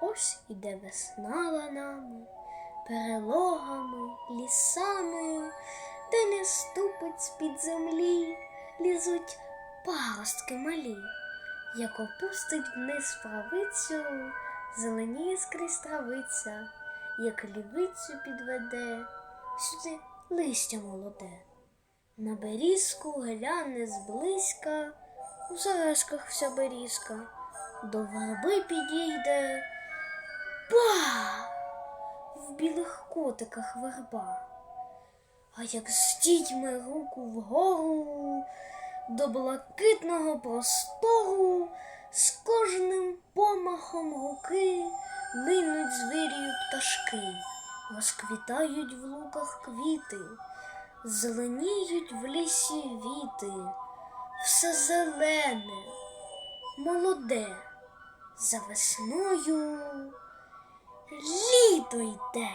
Ось іде весна ланами, перелогами, лісами, де не ступить з-під землі, лізуть паростки малі, як опустить вниз правицю, зеленіє скрізь травиця, як лівицю підведе, сюди листя молоде. На берізку гляне зблизька, у сережках вся берізка, до верби підійде. Ба! В білих котиках верба. А як здітьме руку вгору до блакитного простору, з кожним помахом руки линуть звірію пташки, розквітають в луках квіти, зеленіють в лісі віти, все зелене, молоде, за весною літо йде.